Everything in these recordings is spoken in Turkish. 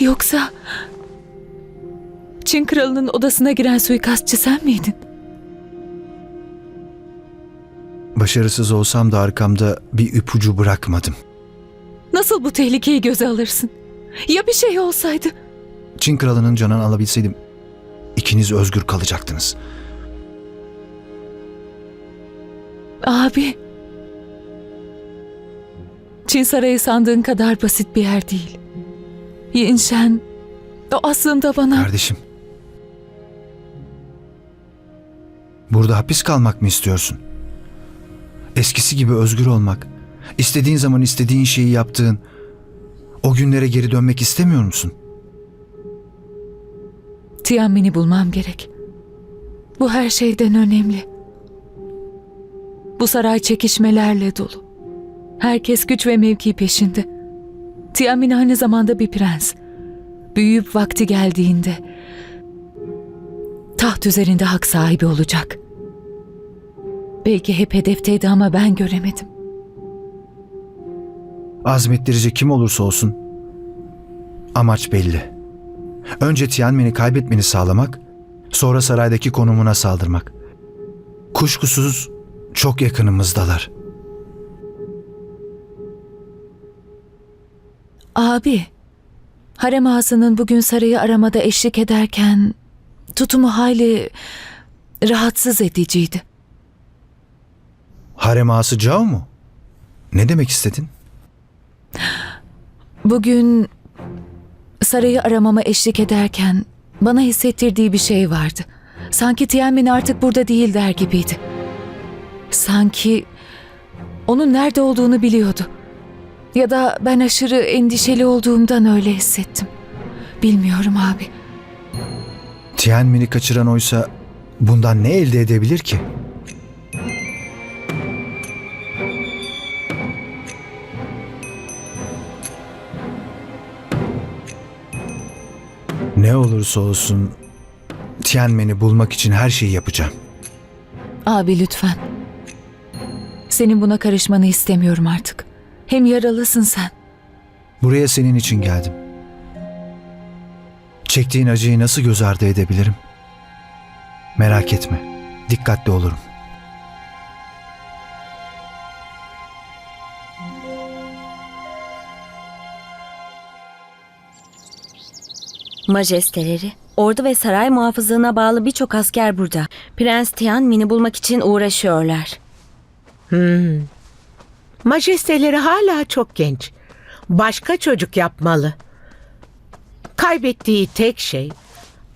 Yoksa Çin kralının odasına giren suikastçı sen miydin? Başarısız olsam da arkamda bir ipucu bırakmadım. Nasıl bu tehlikeyi göze alırsın? Ya bir şey olsaydı? Çin kralının canını alabilseydim ikiniz özgür kalacaktınız. Abi. Çin sarayı sandığın kadar basit bir yer değil. Yinshen, o aslında bana... Kardeşim. Burada hapis kalmak mı istiyorsun? Eskisi gibi özgür olmak, istediğin zaman istediğin şeyi yaptığın, o günlere geri dönmek istemiyor musun? Tianmin'i bulmam gerek. Bu her şeyden önemli. Bu saray çekişmelerle dolu. Herkes güç ve mevki peşinde. Tianmin aynı zamanda bir prens. Büyüyüp vakti geldiğinde taht üzerinde hak sahibi olacak. Belki hep hedefteydi ama ben göremedim. Azmettirici kim olursa olsun, amaç belli. Önce Tianmen'i kaybetmeni sağlamak, sonra saraydaki konumuna saldırmak. Kuşkusuz çok yakınımızdalar. Abi, harem ağasının bugün sarayı aramada eşlik ederken tutumu hayli rahatsız ediciydi. Harem ağası Cao mu? Ne demek istedin? Bugün sarayı aramama eşlik ederken bana hissettirdiği bir şey vardı. Sanki Tianmin artık burada değil der gibiydi. Sanki onun nerede olduğunu biliyordu. Ya da ben aşırı endişeli olduğumdan öyle hissettim. Bilmiyorum abi. Tianmen'i kaçıran oysa bundan ne elde edebilir ki? Ne olursa olsun Tianmen'i bulmak için her şeyi yapacağım. Abi lütfen. Senin buna karışmanı istemiyorum artık. Hem yaralısın sen. Buraya senin için geldim. Çektiğin acıyı nasıl göz ardı edebilirim? Merak etme. Dikkatli olurum. Majesteleri, ordu ve saray muhafızlığına bağlı birçok asker burada. Prens Tianmin'i bulmak için uğraşıyorlar. Majesteleri hala çok genç. Başka çocuk yapmalı. Kaybettiği tek şey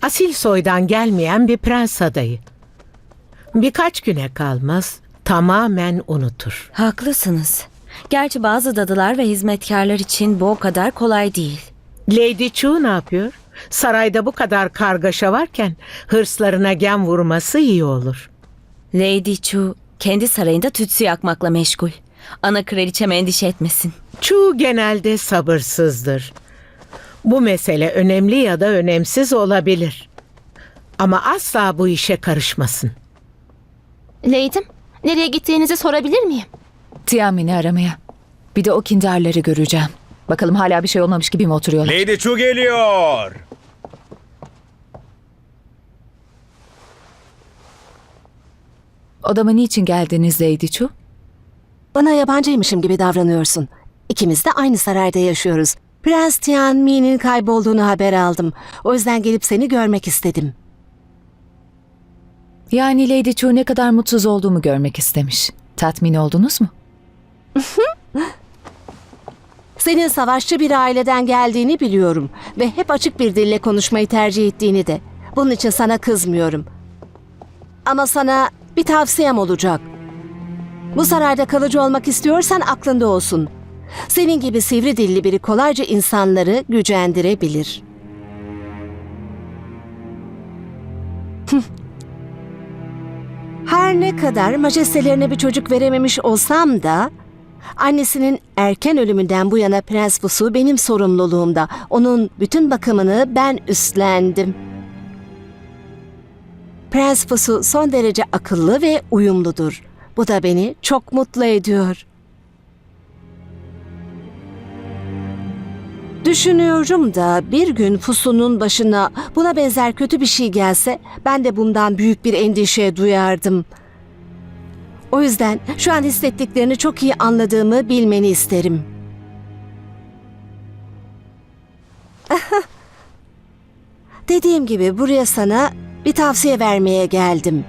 asil soydan gelmeyen bir prens adayı. Birkaç güne kalmaz tamamen unutur. Haklısınız. Gerçi bazı dadılar ve hizmetkarlar için bu o kadar kolay değil. Lady Chu ne yapıyor? Sarayda bu kadar kargaşa varken hırslarına gem vurması iyi olur. Lady Chu kendi sarayında tütsü yakmakla meşgul. Ana kraliçem endişe etmesin. Chu genelde sabırsızdır. Bu mesele önemli ya da önemsiz olabilir. Ama asla bu işe karışmasın. Leydim, nereye gittiğinizi sorabilir miyim? Tianmin'i aramaya. Bir de o kinderleri göreceğim. Bakalım hala bir şey olmamış gibi mi oturuyorlar? Lady Chu geliyor. Odama niçin geldiniz Lady Chu? Bana yabancıymışım gibi davranıyorsun. İkimiz de aynı sarayda yaşıyoruz. Prens Tianmi'nin kaybolduğunu haber aldım. O yüzden gelip seni görmek istedim. Yani Lady Chu ne kadar mutsuz olduğumu görmek istemiş. Tatmin oldunuz mu? Senin savaşçı bir aileden geldiğini biliyorum ve hep açık bir dille konuşmayı tercih ettiğini de. Bunun için sana kızmıyorum. Ama sana bir tavsiyem olacak. Bu sarayda kalıcı olmak istiyorsan aklında olsun. Senin gibi sivri dilli biri kolayca insanları gücendirebilir. Her ne kadar majestelerine bir çocuk verememiş olsam da Annesinin erken ölümünden bu yana Prens Fusu benim sorumluluğumda. Onun bütün bakımını ben üstlendim. Prens Fusu son derece akıllı ve uyumludur. Bu da beni çok mutlu ediyor. Düşünüyorum da bir gün Fusu'nun başına buna benzer kötü bir şey gelse ben de bundan büyük bir endişe duyardım. O yüzden şu an hissettiklerini çok iyi anladığımı bilmeni isterim. Dediğim gibi buraya sana bir tavsiye vermeye geldim.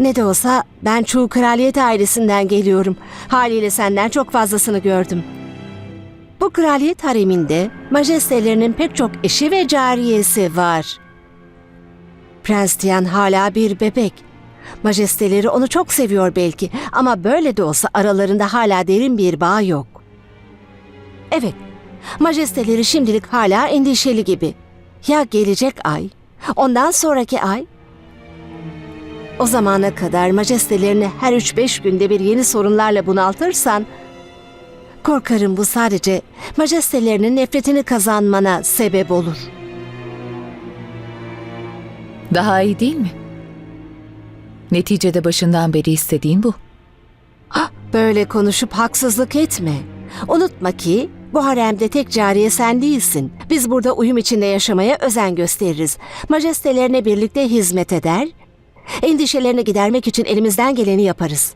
Ne de olsa ben Çuğ Kraliyet ailesinden geliyorum. Haliyle senden çok fazlasını gördüm. Bu kraliyet hareminde majestelerinin pek çok eşi ve cariyesi var. Prens Tian hala bir bebek. Majesteleri onu çok seviyor belki ama böyle de olsa aralarında hala derin bir bağ yok. Evet, majesteleri şimdilik hala endişeli gibi. Ya gelecek ay, ondan sonraki ay? O zamana kadar majestelerini her 3-5 günde bir yeni sorunlarla bunaltırsan, korkarım bu sadece majestelerinin nefretini kazanmana sebep olur. Daha iyi değil mi? Neticede başından beri istediğim bu. Böyle konuşup haksızlık etme. Unutma ki bu haremde tek cariye sen değilsin. Biz burada uyum içinde yaşamaya özen gösteririz. Majestelerine birlikte hizmet eder, endişelerini gidermek için elimizden geleni yaparız.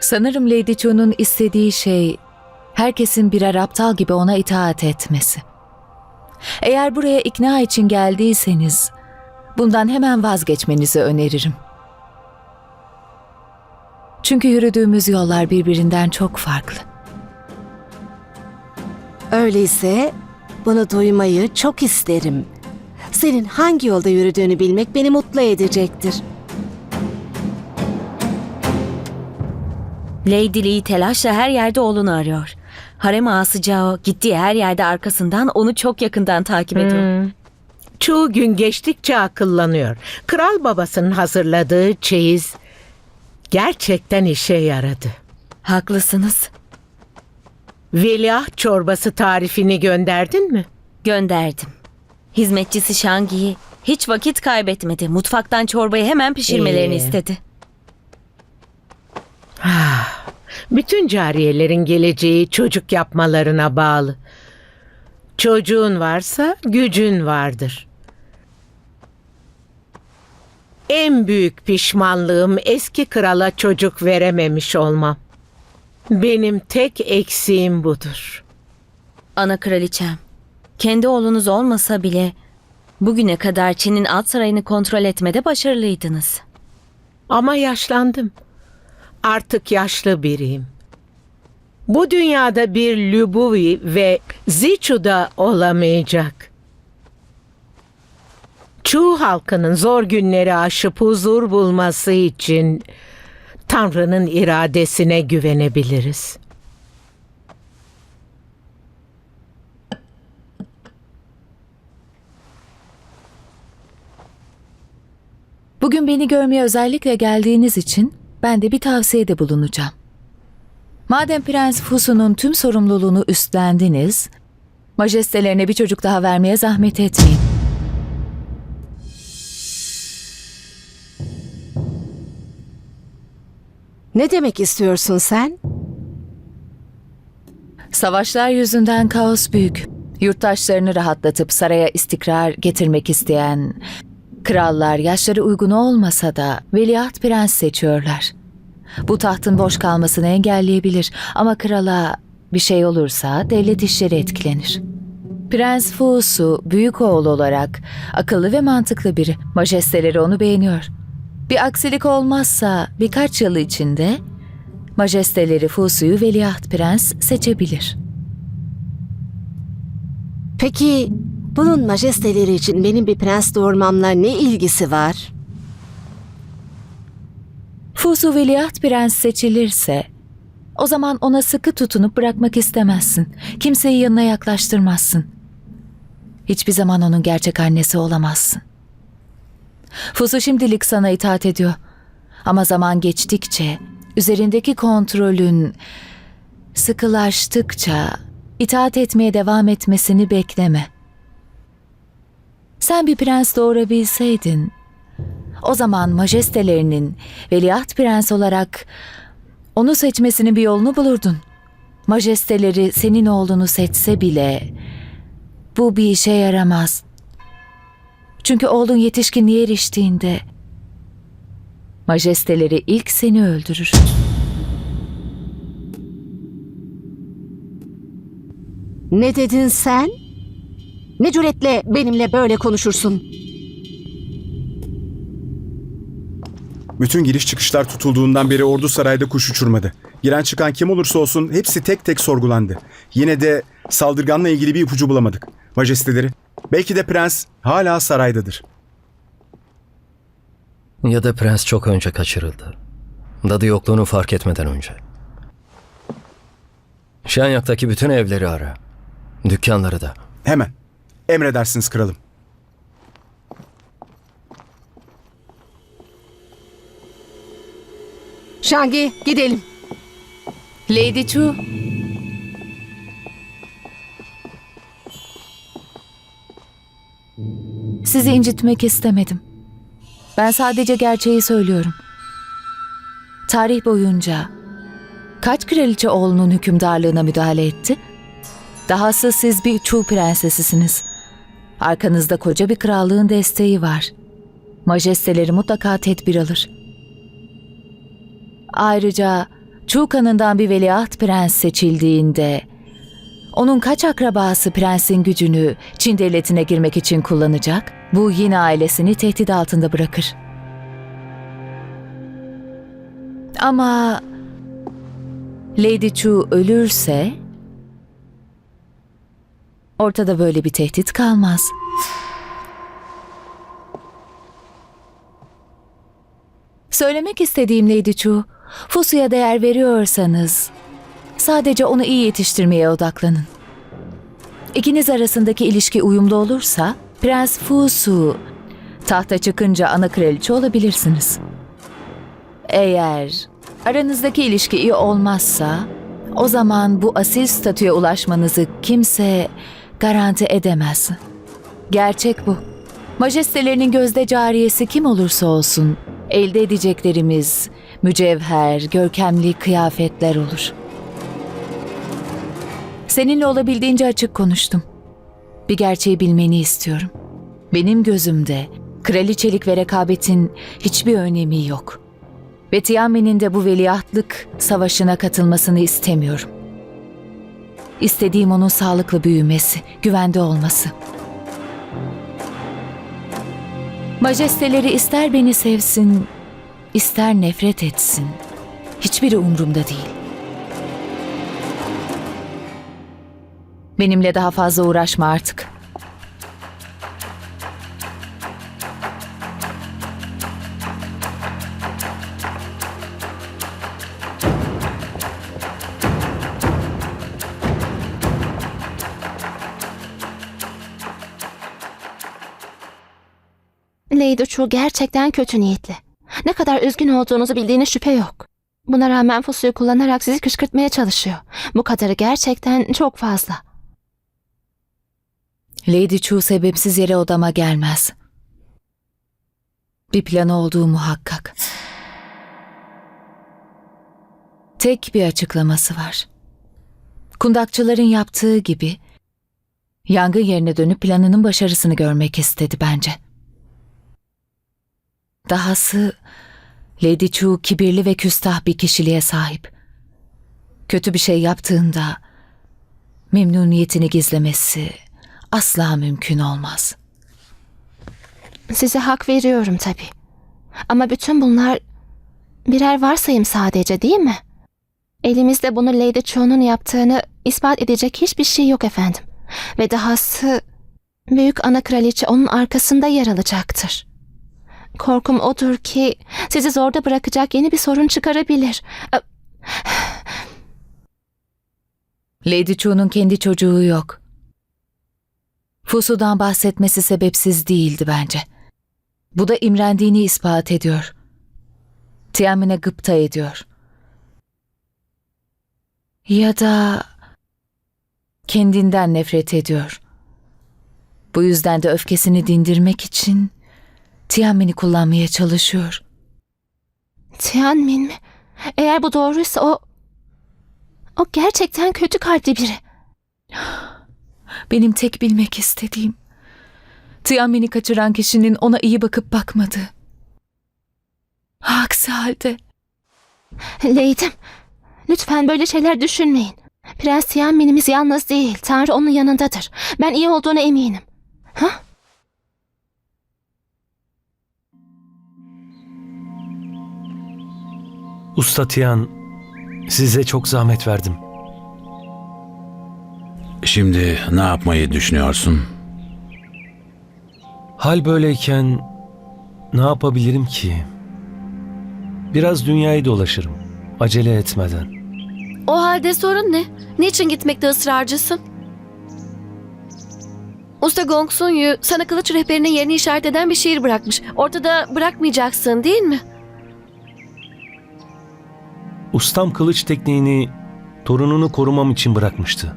Sanırım Lady Chu'nun istediği şey herkesin birer aptal gibi ona itaat etmesi. Eğer buraya ikna için geldiyseniz bundan hemen vazgeçmenizi öneririm. Çünkü yürüdüğümüz yollar birbirinden çok farklı. Öyleyse bunu duymayı çok isterim. Senin hangi yolda yürüdüğünü bilmek beni mutlu edecektir. Lady Lee telaşla her yerde oğlunu arıyor. Harem ağası Cao gittiği her yerde arkasından onu çok yakından takip ediyor. Çoğu gün geçtikçe akıllanıyor. Kral babasının hazırladığı çeyiz gerçekten işe yaradı. Haklısınız. Veliaht çorbası tarifini gönderdin mi? Gönderdim. Hizmetçisi Şangi'yi hiç vakit kaybetmedi. Mutfaktan çorbayı hemen pişirmelerini Ee. istedi. Bütün cariyelerin geleceği çocuk yapmalarına bağlı. Çocuğun varsa gücün vardır. En büyük pişmanlığım eski krala çocuk verememiş olmam. Benim tek eksiğim budur. Ana kraliçem, kendi oğlunuz olmasa bile bugüne kadar Çin'in alt sarayını kontrol etmede başarılıydınız. Ama yaşlandım. Artık yaşlı biriyim. Bu dünyada bir Lübuvi ve Zichu da olamayacak. Çu halkının zor günleri aşıp huzur bulması için Tanrı'nın iradesine güvenebiliriz. Bugün beni görmeye özellikle geldiğiniz için ben de bir tavsiyede bulunacağım. Madem Prens Fusu'nun tüm sorumluluğunu üstlendiniz, majestelerine bir çocuk daha vermeye zahmet etmeyin. Ne demek istiyorsun sen? Savaşlar yüzünden kaos büyük. Yurttaşlarını rahatlatıp saraya istikrar getirmek isteyen krallar yaşları uygun olmasa da veliaht prens seçiyorlar. Bu tahtın boş kalmasını engelleyebilir ama krala bir şey olursa devlet işleri etkilenir. Prens Fusu büyük oğul olarak akıllı ve mantıklı biri. Majesteleri onu beğeniyor. Bir aksilik olmazsa birkaç yıl içinde majesteleri Fusu'yu veliaht prens seçebilir. Peki bunun majesteleri için benim bir prens doğurmamla ne ilgisi var? Fusu veliaht prens seçilirse o zaman ona sıkı tutunup bırakmak istemezsin. Kimseyi yanına yaklaştırmazsın. Hiçbir zaman onun gerçek annesi olamazsın. Fusu şimdilik sana itaat ediyor. Ama zaman geçtikçe üzerindeki kontrolün sıkılaştıkça itaat etmeye devam etmesini bekleme. Sen bir prens doğurabilseydin o zaman majestelerinin veliaht prens olarak onu seçmesinin bir yolunu bulurdun. majesteleri senin oğlunu seçse bile bu bir işe yaramaz. Çünkü oğlun yetişkinliğe eriştiğinde majesteleri ilk seni öldürür. Ne dedin sen? Ne cüretle benimle böyle konuşursun? Bütün giriş çıkışlar tutulduğundan beri ordu sarayda kuş uçurmadı. Giren çıkan kim olursa olsun hepsi tek tek sorgulandı. Yine de saldırganla ilgili bir ipucu bulamadık. Majesteleri, belki de prens hala saraydadır. Ya da prens çok önce kaçırıldı. Dadı yokluğunu fark etmeden önce. Şanyak'taki bütün evleri ara. Dükkanları da. Hemen. Emredersiniz kralım. Şangi gidelim. Lady Chu. Sizi incitmek istemedim. Ben sadece gerçeği söylüyorum. Tarih boyunca kaç kraliçe oğlunun hükümdarlığına müdahale etti? Dahası siz bir Chu prensesisiniz. Arkanızda koca bir krallığın desteği var. Majesteleri mutlaka tedbir alır. Ayrıca Chu kanından bir veliaht prens seçildiğinde onun kaç akrabası prensin gücünü Çin devletine girmek için kullanacak? Bu yine ailesini tehdit altında bırakır. Ama Lady Chu ölürse ortada böyle bir tehdit kalmaz. Söylemek istediğim Lady Chu, Fusu'ya değer veriyorsanız sadece onu iyi yetiştirmeye odaklanın. İkiniz arasındaki ilişki uyumlu olursa Prens Fusu tahta çıkınca ana kraliçe olabilirsiniz. Eğer aranızdaki ilişki iyi olmazsa o zaman bu asil statüye ulaşmanızı kimse garanti edemez. Gerçek bu. Majestelerinin gözde cariyesi kim olursa olsun elde edeceklerimiz mücevher, görkemli kıyafetler olur. Seninle olabildiğince açık konuştum. Bir gerçeği bilmeni istiyorum. Benim gözümde kraliçelik ve rekabetin hiçbir önemi yok. Ve Tiame'nin de bu veliahtlık savaşına katılmasını istemiyorum. İstediğim onun sağlıklı büyümesi, güvende olması. Majesteleri ister beni sevsin, ister nefret etsin. Hiçbiri umurumda değil. Benimle daha fazla uğraşma artık. Chu gerçekten kötü niyetli. Ne kadar üzgün olduğunuzu bildiğine şüphe yok. Buna rağmen Fusu'yu kullanarak sizi kışkırtmaya çalışıyor. Bu kadarı gerçekten çok fazla. Lady Chu sebepsiz yere odama gelmez. Bir planı olduğu muhakkak. Tek bir açıklaması var. Kundakçıların yaptığı gibi yangın yerine dönüp planının başarısını görmek istedi bence. Dahası Lady Chu kibirli ve küstah bir kişiliğe sahip. Kötü bir şey yaptığında memnuniyetini gizlemesi asla mümkün olmaz. Size hak veriyorum tabii. Ama bütün bunlar birer varsayım sadece değil mi? Elimizde bunu Lady Chu'nun yaptığını ispat edecek hiçbir şey yok efendim. Ve dahası büyük ana kraliçe onun arkasında yer alacaktır. Korkum odur ki sizi zorda bırakacak yeni bir sorun çıkarabilir. Lady Chu'nun kendi çocuğu yok. Fusu'dan bahsetmesi sebepsiz değildi bence. Bu da imrendiğini ispat ediyor. Tiamin'e gıpta ediyor. Ya da kendinden nefret ediyor. Bu yüzden de öfkesini dindirmek için Tiamin'i kullanmaya çalışıyor. Tianmin mi? Eğer bu doğruysa o... O gerçekten kötü kalpli biri. Benim tek bilmek istediğim Tiamin'i kaçıran kişinin ona iyi bakıp bakmadığı. Aksi halde Leydim, lütfen böyle şeyler düşünmeyin. Prens Tianmin'imiz yalnız değil. Tanrı onun yanındadır. Ben iyi olduğuna eminim. Ha? Usta Tiyan, size çok zahmet verdim. Şimdi ne yapmayı düşünüyorsun? Hal böyleyken ne yapabilirim ki? Biraz dünyayı dolaşırım. Acele etmeden. O halde sorun ne? Niçin gitmekte ısrarcısın? Usta Gong Sun Yu sana kılıç rehberinin yerini işaret eden bir şiir bırakmış. Ortada bırakmayacaksın değil mi? Ustam kılıç tekniğini torununu korumam için bırakmıştı.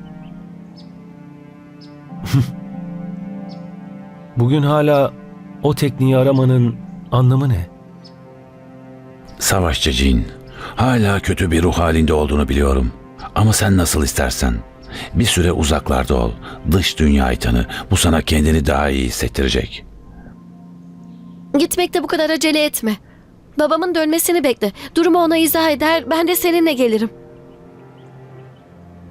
Bugün hala o tekniği aramanın anlamı ne? Savaşçı Cin, hala kötü bir ruh halinde olduğunu biliyorum. Ama sen nasıl istersen. Bir süre uzaklarda ol. Dış dünyayı tanı. Bu sana kendini daha iyi hissettirecek. Gitmekte bu kadar acele etme. Babamın dönmesini bekle. Durumu ona izah eder, ben de seninle gelirim.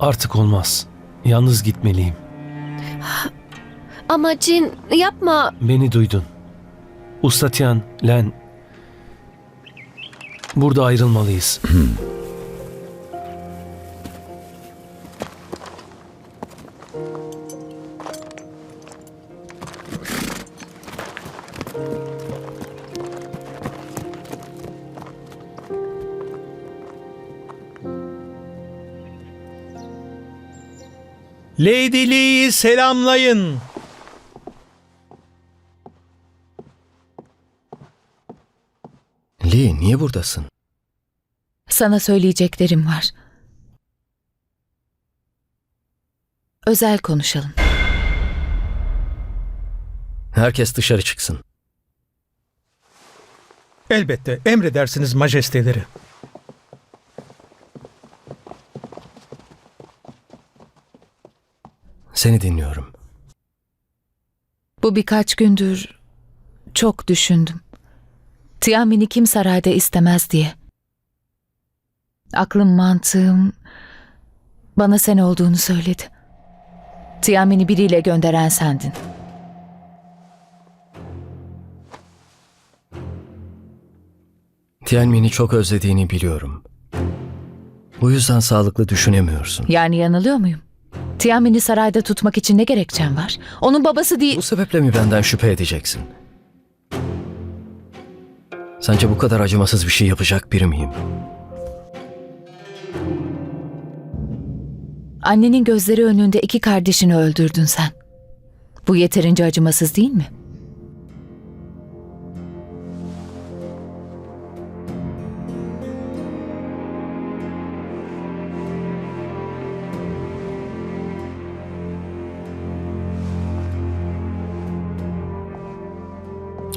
Artık olmaz. Yalnız gitmeliyim. Ama Cin yapma. Beni duydun. Usta Tian, Len. Burada ayrılmalıyız. Lady Lee'yi selamlayın. Lee niye buradasın? sana söyleyeceklerim var. Özel konuşalım. Herkes dışarı çıksın. Elbette emredersiniz majesteleri. Seni dinliyorum. Bu birkaç gündür çok düşündüm. Tiamin'i kim sarayda istemez diye. Aklım mantığım bana sen olduğunu söyledi. Tiamin'i biriyle gönderen sendin. Tianmin'i çok özlediğini biliyorum. Bu yüzden sağlıklı düşünemiyorsun. Yani yanılıyor muyum? Tiamin'i sarayda tutmak için ne gerekçen var? Onun babası değil... Bu sebeple mi benden şüphe edeceksin? Sence bu kadar acımasız bir şey yapacak biri miyim? Annenin gözleri önünde iki kardeşini öldürdün sen. Bu yeterince acımasız değil mi?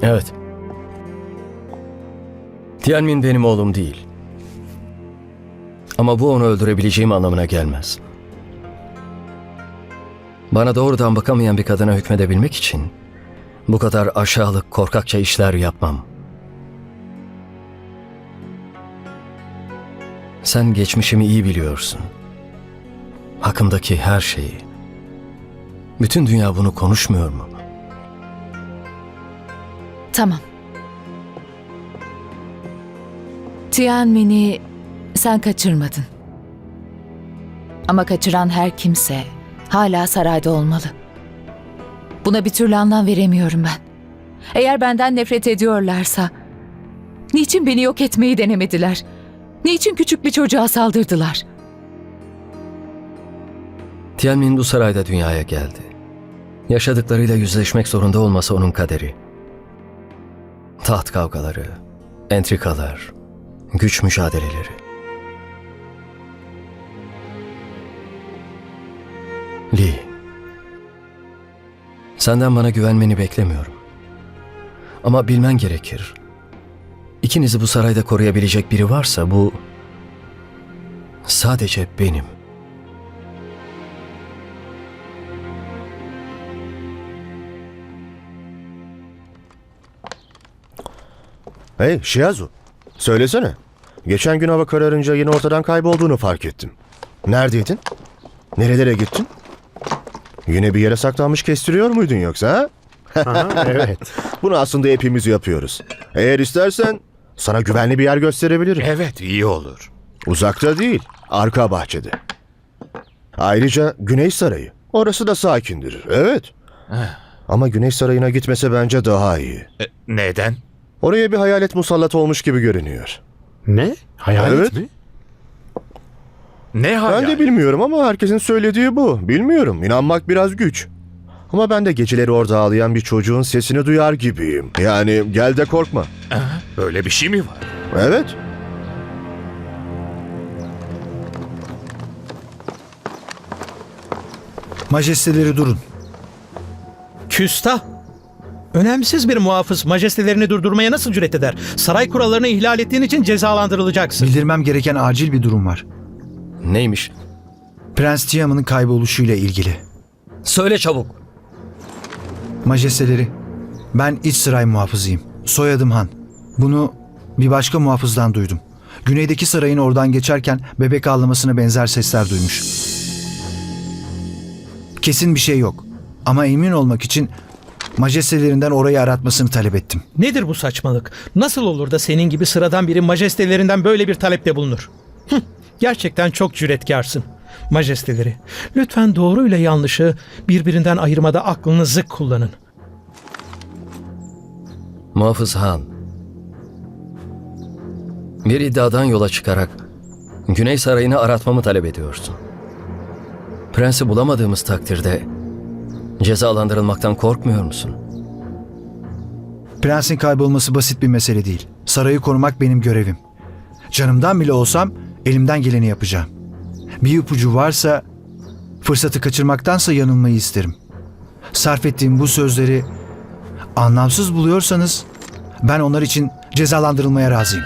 Evet. Tianmin benim oğlum değil. Ama bu onu öldürebileceğim anlamına gelmez. Bana doğrudan bakamayan bir kadına hükmedebilmek için bu kadar aşağılık, korkakça işler yapmam. Sen geçmişimi iyi biliyorsun. Hakkımdaki her şeyi. Bütün dünya bunu konuşmuyor mu? Tamam. Tianmin'i sen kaçırmadın. Ama kaçıran her kimse hala sarayda olmalı. Buna bir türlü anlam veremiyorum ben. Eğer benden nefret ediyorlarsa niçin beni yok etmeyi denemediler? Niçin küçük bir çocuğa saldırdılar? Tianmin bu sarayda dünyaya geldi. Yaşadıklarıyla yüzleşmek zorunda olması onun kaderi. Taht kavgaları, entrikalar, güç mücadeleleri. Lee, senden bana güvenmeni beklemiyorum. Ama bilmen gerekir. İkinizi bu sarayda koruyabilecek biri varsa bu sadece benim. Hey Şiyazu, söylesene. Geçen gün hava kararınca yine ortadan kaybolduğunu fark ettim. Neredeydin? Nerelere gittin? Yine bir yere saklanmış kestiriyor muydun yoksa ha? evet. Bunu aslında hepimiz yapıyoruz. Eğer istersen sana güvenli bir yer gösterebilirim. Evet iyi olur. Uzakta değil, arka bahçede. Ayrıca Güneş Sarayı. Orası da sakindir, evet. Ama Güneş Sarayı'na gitmese bence daha iyi. E, neden? Oraya bir hayalet musallat olmuş gibi görünüyor. Ne? Hayalet Evet. mi? Ne hayalet? Ben de bilmiyorum ama herkesin söylediği bu. Bilmiyorum, inanmak biraz güç. Ama ben de geceleri orada ağlayan bir çocuğun sesini duyar gibiyim. Yani gel de korkma. Aha, Böyle bir şey mi var? Evet. Majesteleri durun. Küstah. Önemsiz bir muhafız majestelerini durdurmaya nasıl cüret eder? Saray kurallarını ihlal ettiğin için cezalandırılacaksın. Bildirmem gereken acil bir durum var. Neymiş? Prens Tiamat'ın kayboluşuyla ilgili. Söyle çabuk. Majesteleri, ben iç saray muhafızıyım. Soyadım Han. Bunu bir başka muhafızdan duydum. Güneydeki sarayın oradan geçerken bebek ağlamasına benzer sesler duymuş. Kesin bir şey yok. Ama emin olmak için majestelerinden orayı aratmasını talep ettim. Nedir bu saçmalık? Nasıl olur da senin gibi sıradan biri majestelerinden böyle bir talepte bulunur? Hıh, gerçekten çok cüretkarsın. Majesteleri, lütfen doğru ile yanlışı birbirinden ayırmada aklınızı kullanın. Muhafız Han. Bir iddiadan yola çıkarak Güney Sarayı'nı aratmamı talep ediyorsun. Prensi bulamadığımız takdirde cezalandırılmaktan korkmuyor musun? Prensin kaybolması basit bir mesele değil. Sarayı korumak benim görevim. Canımdan bile olsam elimden geleni yapacağım. Bir ipucu varsa fırsatı kaçırmaktansa yanılmayı isterim. Sarf ettiğim bu sözleri anlamsız buluyorsanız ben onlar için cezalandırılmaya razıyım.